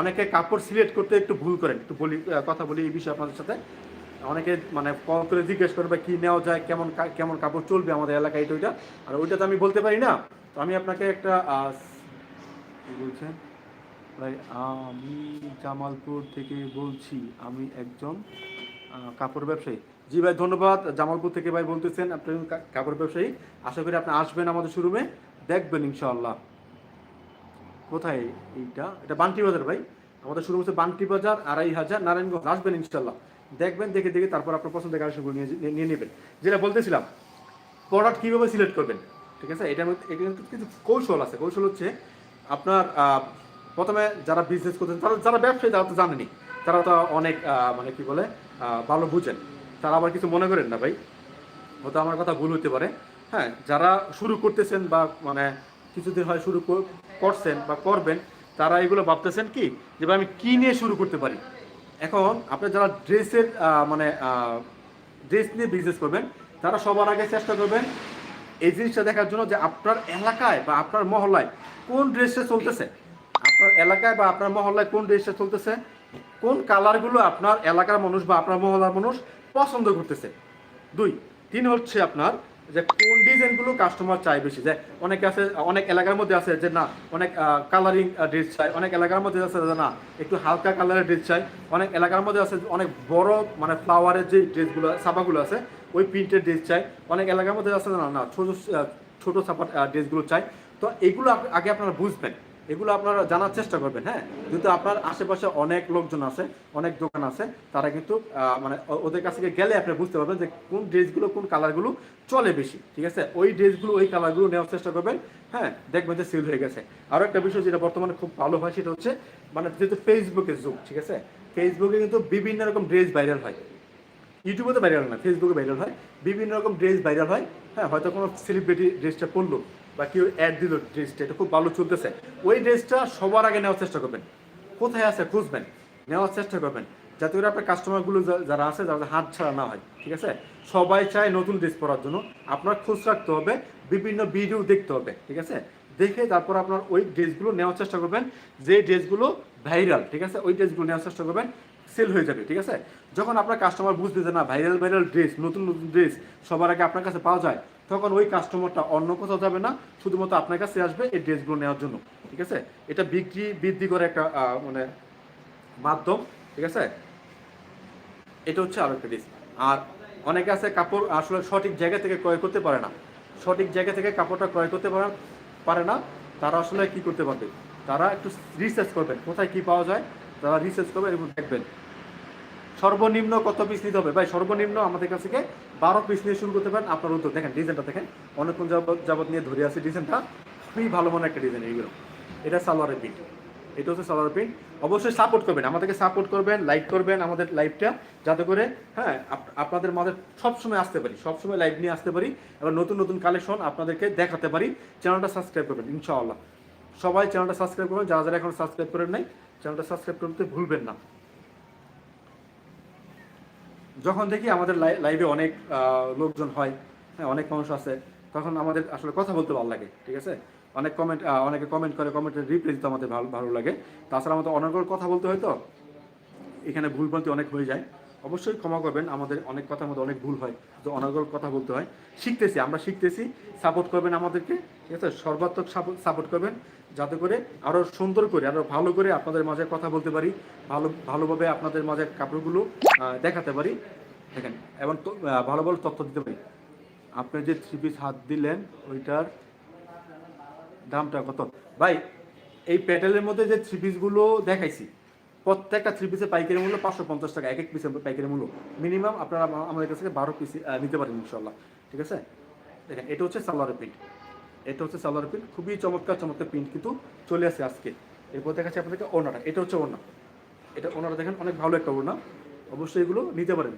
অনেকে কাপড় সিলেক্ট করতে একটু ভুল করেন, একটু বলি কথা বলি এই বিষয়ে আপনাদের সাথে। অনেকে মানে কল করে জিজ্ঞেস করবে কি নেওয়া যায়? কেমন কেমন কাপড় চলবে আমাদের এলাকায়? এটা ওইটা আর ওইটা তো আমি বলতে পারি না। তো আমি আপনাকে একটা বলছেন আমি জামালপুর থেকে বলছি, আমি একজন কাপড় ব্যবসায়ী। জি ভাই, ধন্যবাদ। জামালপুর থেকে ভাই বলতেছেন, আপনি কাপড় ব্যবসায়ী। আশা করি আপনি আসবেন আমাদের শোরুমে, দেখবেন ইনশাআল্লাহ। কোথায় এইটা? এটা বান্টি বাজার ভাই। আমাদের শুরু হচ্ছে বান্টি বাজার, আড়াই হাজার, নারায়ণগঞ্জ। আসবেন ইনশাল্লাহ দেখবেন, দেখে দেখে তারপর আপনার পছন্দের কালেকশনগুলো নিয়ে নিয়ে- নেবেন। যেটা বলতেছিলাম প্রোডাক্ট কীভাবে সিলেক্ট করবেন? ঠিক আছে? এটার মধ্যে এটা কিন্তু কিছু কৌশল আছে। কৌশল হচ্ছে আপনার প্রথমে যারা বিজনেস করতেন তারা যারা ব্যবসায়ী, তারা তো জানেনি। তারা তো অনেক মানে কি বলে ভালো বুঝেন। তারা আবার কিছু মনে করেন না ভাই। হয়তো আমার কথা ভুল হতে পারে। হ্যাঁ যারা শুরু করতেছেন বা মানে কিছুদিন হয় শুরু করছেন বা করবেন, তারা এগুলো ভাবতেছেন কি, যে আমি কি নিয়ে শুরু করতে পারি? এখন আপনি যারা ড্রেসের মানে ড্রেস নিয়ে বিজনেস করবেন, তারা সবার আগে চেষ্টা করবেন এই জিনিসটা দেখার জন্য যে আপনার এলাকায় বা আপনার মহল্লায় কোন ড্রেসটা চলতেছে। আপনার এলাকায় বা আপনার মহল্লায় কোন ড্রেসটা চলতেছে? কোন কালারগুলো আপনার এলাকার মানুষ বা আপনার মহল্লার মানুষ পছন্দ করতেছে? দুই, তিন হচ্ছে আপনার যে কোন ডিজাইনগুলো কাস্টমার চাই বেশি? যে অনেকে আছে, অনেক এলাকার মধ্যে আছে যে না, অনেক কালারিং ড্রেস চাই অনেক এলাকার মধ্যে আছে যে না, একটু হালকা কালারের ড্রেস চাই অনেক এলাকার মধ্যে আছে অনেক বড় মানে ফ্লাওয়ারের যে ড্রেসগুলো ছাপাগুলো আছে, ওই প্রিন্টের ড্রেস চাই অনেক এলাকার মধ্যে আছে না না, ছোটো ছোট ছাপা ড্রেসগুলো চাই তো এগুলো আগে আপনারা বুঝবেন। এগুলো আপনারা জানার চেষ্টা করবেন হ্যাঁ? যেহেতু আপনার আশেপাশে অনেক লোকজন আছে, অনেক দোকান আছে, তারা কিন্তু মানে ওদের কাছ থেকে গেলে আপনি বুঝতে পারবেন যে কোন ড্রেসগুলো কোন কালারগুলো চলে বেশি, ঠিক আছে? ওই ড্রেসগুলো, ওই কালারগুলো নেওয়ার চেষ্টা করবেন হ্যাঁ? দেখবেন যে সেল হয়ে গেছে। আরও একটা বিষয় যেটা বর্তমানে খুব ভালো হয়, সেটা হচ্ছে মানে যেহেতু ফেসবুকের যুগ ঠিক আছে? ফেসবুকে কিন্তু বিভিন্ন রকম ড্রেস ভাইরাল হয়। ইউটিউবে তো ভাইরাল না ফেসবুকে ভাইরাল হয়। বিভিন্ন রকম ড্রেস ভাইরাল হয় হ্যাঁ? হয়তো কোনো সেলিব্রিটি ড্রেসটা পরলো বা কেউ অ্যাড দিল ড্রেসটা এটা খুব ভালো চলতেছে। ওই ড্রেসটা সবার আগে নেওয়ার চেষ্টা করবেন। কোথায় আছে খুঁজবেন, নেওয়ার চেষ্টা করবেন। যাতে করে আপনার কাস্টমারগুলো যারা আছে যাতে হাত ছাড়া না হয়, ঠিক আছে? সবাই চায় নতুন ড্রেস পরার জন্য। আপনার খোঁজ রাখতে হবে, বিভিন্ন ভিডিও দেখতে হবে, ঠিক আছে? দেখে তারপর আপনার ওই ড্রেসগুলো নেওয়ার চেষ্টা করবেন। যে ড্রেসগুলো ভাইরাল ঠিক আছে? ওই ড্রেসগুলো নেওয়ার চেষ্টা করবেন সেল হয়ে যাবে, ঠিক আছে? যখন আপনার কাস্টমার বুঝবে যে না ভাইরাল ভাইরাল ড্রেস নতুন নতুন ড্রেস সবার আগে আপনার কাছে পাওয়া যায় তখন ওই কাস্টমারটা অন্য কোথাও যাবে না, শুধুমাত্র আপনার কাছে আসবে এই ড্রেসগুলো নেওয়ার জন্য, ঠিক আছে? এটা বিক্রি, বৃদ্ধি করে একটা মানে মাধ্যম, ঠিক আছে? এটা হচ্ছে আরও একটা ড্রেস আর অনেকে আছে কাপড় আসলে সঠিক জায়গা থেকে ক্রয় করতে পারে না। সঠিক জায়গা থেকে কাপড়টা ক্রয় করতে পারে পারে না। তারা আসলে কি করতে পারবে? তারা একটু রিসার্চ করবেন, কোথায় কি পাওয়া যায়? তারা রিসার্চ করবেন এবং দেখবেন। সর্বনিম্ন কত পিস নিতে হবে? ভাই, সর্বনিম্ন আমাদের কাছ থেকে বারো পিস নিয়ে শুরু করতে পারেন। আপনার উত্তর দেখেন ডিজাইনটা দেখেন। অনেকক্ষণ যাবত নিয়ে ধরে আছে ডিজাইনটা খুবই ভালো মনে একটা ডিজাইন এইগুলো। এটা সালোয়ারের প্রিন্ট এটা হচ্ছে সালোয়ার প্রিন্ট অবশ্যই সাপোর্ট করবেন। আমাদেরকে সাপোর্ট করবেন লাইক করবেন আমাদের লাইভটা যাতে করে হ্যাঁ আপনাদের মাঝে সবসময় আসতে পারি। সবসময় লাইভ নিয়ে আসতে পারি। এবং নতুন নতুন কালেকশন আপনাদেরকে দেখাতে পারি। চ্যানেলটা সাবস্ক্রাইব করবেন, ইনশাআল্লাহ। সবাই চ্যানেলটা সাবস্ক্রাইব করবেন। যারা যারা এখন সাবস্ক্রাইব করেন নাই, চ্যানেলটা সাবস্ক্রাইব করতে ভুলবেন না। যখন দেখি আমাদের লাই- লাইভে অনেক লোকজন হয় হ্যাঁ অনেক মানুষ আছে, তখন আমাদের আসলে কথা বলতে ভালো লাগে, ঠিক আছে? অনেক কমেন্ট অনেকে কমেন্ট করে কমেন্টের রিপ্লাই দিতে আমাদের ভালো ভালো লাগে। তাছাড়া আমাদের অনেকগুলো কথা বলতে হয় তো, এখানে ভুলভ্রান্তি অনেক হয়ে যায়। অবশ্যই ক্ষমা করবেন, আমাদের অনেক কথার মধ্যে অনেক ভুল হয়, তো অনর্গল কথা বলতে হয়। শিখতেছি, আমরা শিখতেছি সাপোর্ট করবেন আমাদেরকে, ঠিক আছে? সর্বাত্মক সাপোর্ট করবেন, যাতে করে আরও সুন্দর করে আরও ভালো করে আপনাদের মাঝে কথা বলতে পারি, ভালো, ভালোভাবে আপনাদের মাঝে কাপড়গুলো দেখাতে পারি, দেখেন, এবং ভালো ভালো তথ্য দিতে পারি। আপনি যে থ্রি পিস হাত দিলেন, ওইটার দামটা কত? ভাই, এই প্যাটেলের মধ্যে যে থ্রি পিসগুলো দেখাইছি প্রত্যেকটা থ্রি পিসের পাইকারি মূল্য পাঁচশো পঞ্চাশ টাকা, এক এক পিসের পাইকারি মূল্য। মিনিমাম আপনারা আমাদের কাছ থেকে বারো পিস নিতে পারেন ইনশাল্লাহ ঠিক আছে? দেখেন, এটা হচ্ছে সালোয়ারের প্রিন্ট এটা হচ্ছে সালোয়ারের প্রিন্ট খুবই চমৎকার চমৎকার প্রিন্ট কিন্তু চলে আসে আজকে। এরপর দেখাচ্ছি আপনাদেরকে ওনাটা এটা হচ্ছে ওনা এটা ওনারা দেখেন, অনেক ভালো একটা ওনা অবশ্যই এগুলো নিতে পারেন।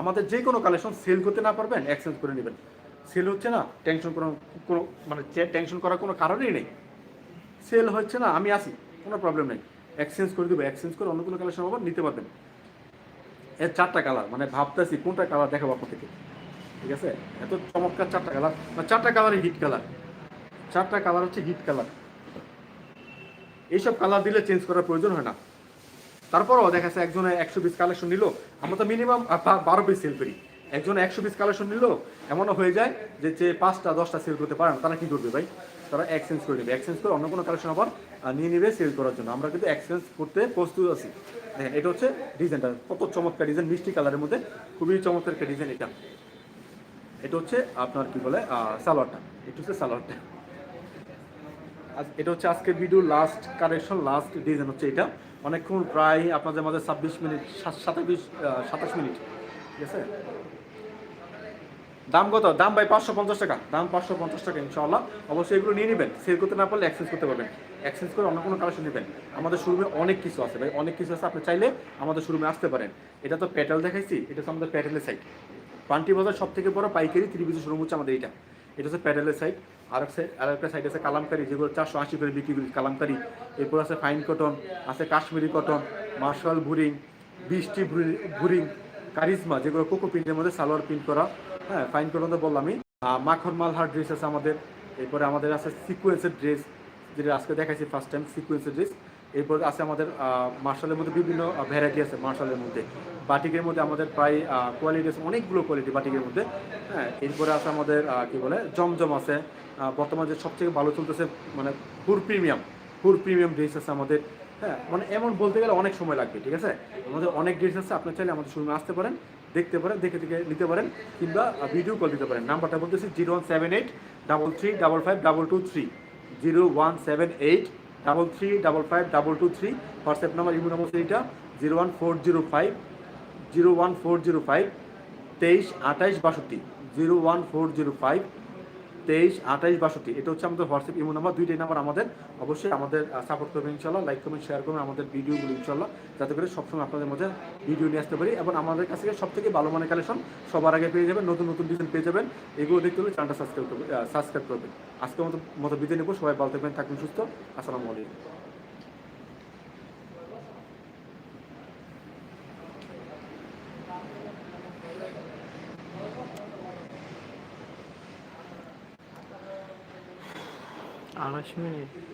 আমাদের যে কোনো কালেকশন সেল করতে না পারবেন এক্সচেঞ্জ করে নেবেন। সেল হচ্ছে না টেনশন কোনো কোনো মানে টেনশন করার কোনো কারণই নেই। সেল হচ্ছে না, আমি আসি কোনো প্রবলেম নেই। এক্সচেঞ্জ করে দেবো এক্সচেঞ্জ করে অন্য কোনো কালেকশন আবার নিতে পারবেন। এর চারটা কালার মানে ভাবতেছি কোনটা কালার দেখাবো আপনাদেরকে। ঠিক আছে? এত চমৎকার চারটা কালার মানে চারটা কালারই হিট কালার চারটা কালার হচ্ছে হিট কালার এইসব কালার দিলে চেঞ্জ করার প্রয়োজন হয় না। তারপরও দেখা যাচ্ছে একজনে একশো পিস কালেকশন নিল, আমরা তো মিনিমাম বারো পিস সেল করি। একজনে একশো পিস কালেকশন নিল, এমনও হয়ে যায় যে যে পাঁচটা, দশটা সেল করতে পারে না, তারা কি করবে ভাই? তারা এক্সচেঞ্জ করে নেবে। এক্সচেঞ্জ করে অন্য কোনো কালেকশন আবার নিয়ে নেবে সেল করার জন্য। আমরা কিন্তু এক্সচেঞ্জ করতে প্রস্তুত আছি। দেখেন, এটা হচ্ছে ডিজাইনটা কত চমৎকার ডিজাইন মিষ্টি কালারের মধ্যে। খুবই চমৎকার একটা ডিজাইন এটা। এটা হচ্ছে আপনার কি বলে সালোয়ারটা এটা হচ্ছে সালোয়ারটা এটা হচ্ছে আজকের video last collection last design হচ্ছে এটা। অনেকক্ষণ প্রায় আপনাদের মাঝে ছাব্বিশ মিনিট সাতাশ সাতাশ মিনিট। ঠিক আছে? দাম কত? দাম ভাই পাঁচশো পঞ্চাশ টাকা। দাম পাঁচশো পঞ্চাশ টাকা, ইনশাআল্লাহ। অবশ্যই এগুলো নিয়ে নেবেন। সেল করতে না পারলে এক্সচেঞ্জ করতে পারবেন। এক্সচেঞ্জ করে অন্য কোনো কালেকশন নেবেন। আমাদের শোরুমে অনেক কিছু আছে ভাই। অনেক কিছু আছে, আপনি চাইলে আমাদের শোরুমে আসতে পারেন। এটা তো প্যাটেল দেখাইছি, এটা হচ্ছে আমাদের প্যাটেলের সাইড পান্টি বাজার সব থেকে বড় পাইকারি ত্রিভুজ শোরুম হচ্ছে আমাদের এটা এটা হচ্ছে প্যাডেলের সাইড আর এক সাইড আর একটা সাইড আছে কালামকারি, যেগুলো চারশো আশি করে বিক্রি করি কালামকারি। এরপর আছে ফাইন কটন আছে কাশ্মীরি কটন মার্শাল ভুরিং বৃষ্টি ভুরিং কারিজমা, যেগুলো কোকো প্রিন্টের মধ্যে সালোয়ার প্রিন্ট করা। হ্যাঁ ফাইন কটন তো বললামই। মাখন মালহার ড্রেস আছে আমাদের। এরপরে আমাদের আছে সিকুয়েন্সের ড্রেস যেটা আজকে দেখাইছি ফার্স্ট টাইম সিকুয়েন্সের ড্রেস এরপর আছে আমাদের মার্শালের মধ্যে বিভিন্ন ভ্যারাইটি আছে মার্শালের মধ্যে। বাটিকের মধ্যে আমাদের প্রায় কোয়ালিটি আছে অনেকগুলো কোয়ালিটি বাটিকের মধ্যে। হ্যাঁ এরপরে আছে আমাদের কি বলে, জমজম আছে। বর্তমানে যে সবথেকে ভালো চলতেছে মানে full premium full premium dress আছে আমাদের। হ্যাঁ মানে এমন বলতে গেলে অনেক সময় লাগবে, ঠিক আছে? আমাদের অনেক ড্রেস আছে আপনি চাইলে আমাদের শোরুমে আসতে পারেন। দেখতে পারেন, দেখে দেখে নিতে পারেন কিংবা ভিডিও কল দিতে পারেন। নাম্বারটা বলতেছি zero one seven eight, double three double five, double two three. Zero one seven eight, double three, double five, double two three, WhatsApp number, imo number সেইটা zero one four zero five, zero one four zero five, তেইশ আঠাইশ বাষট্টি। Zero one four zero five তেইশ, আঠাইশ, বাষট্টি। এটা হচ্ছে আমাদের হোয়াটসঅ্যাপ ইমো নাম্বার। দুইটাই নাম্বার আমাদের। অবশ্যই আমাদের সাপোর্ট করবেন ইনশাল্লাহ লাইক করবেন শেয়ার করবেন আমাদের ভিডিওগুলো ইনশাল্লাহ, যাতে করে সবসময় আপনাদের মধ্যে ভিডিও নিয়ে আসতে পারি। এবং আমাদের কাছ থেকে সব থেকে ভালো মানের কালেকশন সবার আগে পেয়ে যাবেন, নতুন নতুন ডিজাইন পেয়ে যাবেন। এগুলো দেখতে হলে চ্যানেলটা সাবস্ক্রাইব করবেন সাবস্ক্রাইব করবেন। আজকের মতো মতো বিদায় নেব। সবাই ভালো থাকবেন থাকবেন সুস্থ। আসসালামু আলাইকুম। আড়াইশো মিনিট